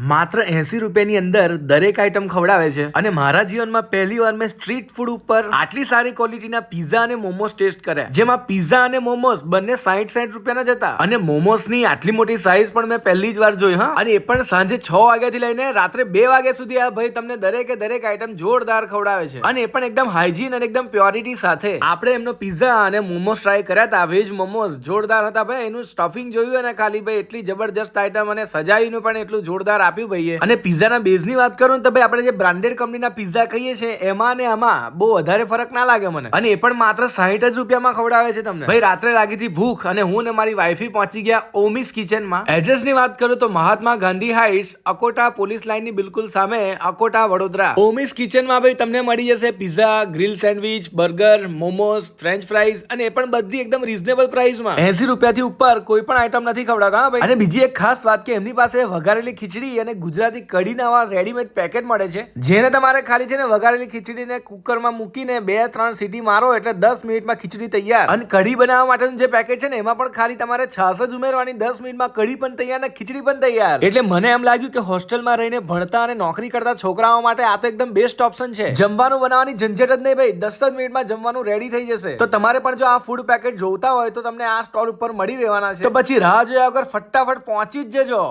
માત્ર એસી રૂપિયાની અંદર દરેક આઈટમ ખવડાવે છે. અને મારા જીવનમાં પહેલી વાર મેં સ્ટ્રીટ ફૂડ ઉપર આટલી સારી ક્વોલિટીના પીઝા અને મોમોસ ટેસ્ટ કર્યા. જેમાં પીઝા અને મોમોસ બંને સાઠ સાઈઠ રૂપિયાના જ હતા. અને મોમોસની આટલી મોટી સાઈઝ પણ મેં પહેલી જ વાર જોઈ, હા. અને એ પણ સાંજે છ વાગ્યાથી લઈને રાત્રે બે વાગ્યા સુધી આ ભાઈ તમને દરેકે દરેક આઈટમ જોરદાર ખવડાવે છે. અને એ પણ એકદમ હાઇજીન અને એકદમ પ્યોરિટી સાથે. આપણે એમનો પીઝા અને મોમોસ ટ્રાય કર્યા હતા. વેજ મોમોસ જોરદાર હતા ભાઈ. એનું સ્ટફિંગ જોયું અને ખાલી ભાઈ એટલી જબરજસ્ત આઈટમ અને સજાવીનું પણ એટલું જોરદાર આપ્યું ભાઈએ. અને પીઝાના બેઝની વાત કરું તો ભાઈ આપણે જે બ્રાન્ડેડ કંપનીના પિઝા કહીએ છીએ, એમાં ને આમાં બહુ વધારે ફરક ના લાગે મને. અને એ પણ માત્ર સાહીઠ જ રૂપિયામાં ખવડાવે છે તમને. ભાઈ રાત્રે લાગી હતી ભૂખ અને હું ને મારી વાઈફી પહોંચી ગયા ઓમિસ કિચનમાં. એડ્રેસની વાત કરું તો મહાત્મા ગાંધી હાઇટ્સ, અકોટા પોલીસ લાઇનની બિલકુલ સામે, અકોટા વડોદરા. ઓમિસ કિચનમાં ભાઈ તમને મળી જશે pizza, grill sandwich, burger, momos, french fries અને એ પણ બધી એકદમ રીઝનેબલ પ્રાઇસમાં એસી રૂપિયાથી ઉપર કોઈ પણ આઈટમ નથી ખવડાવતા ભાઈ. અને બીજી એક ખાસ વાત કે એમની પાસે વઘારેલી ખીચડી અને ગુજરાતી કઢીના આવા રેડીમેડ પેકેટ મળે છે, જેને તમારે ખાલી છે ને વઘારેલી ખીચડીને કુકરમાં મૂકીને બે, ત્રણ સીટી મારો એટલે દસ મિનિટમાં ખીચડી તૈયાર. અને કઢી બનાવવા માટેનું જે પેકેટ છે ને, એમાં પણ ખાલી તમારે છાસ જ ઉમેરવાની, દસ મિનિટમાં કઢી પણ તૈયાર ને ખીચડી પણ તૈયાર. એટલે મને એમ લાગ્યું કે હોસ્ટેલમાં રહીને ભણતા અને નોકરી કરતા છોકરાઓ માટે આ તો એકદમ બેસ્ટ ઓપ્શન છે. જમવાનું બનાવવાની ઝંઝટ જ નહીં ભાઈ, દસ જ મિનિટમાં જમવાનું રેડી થઈ જશે. તો તમારે પણ જો આ ફૂડ પેકેટ જોતા હોય તો તમને આ સ્ટોલ ઉપર મળી રહેવાના છે. તો પછી રાહ જોયા વગર ફટાફટ પહોંચી જ જજો.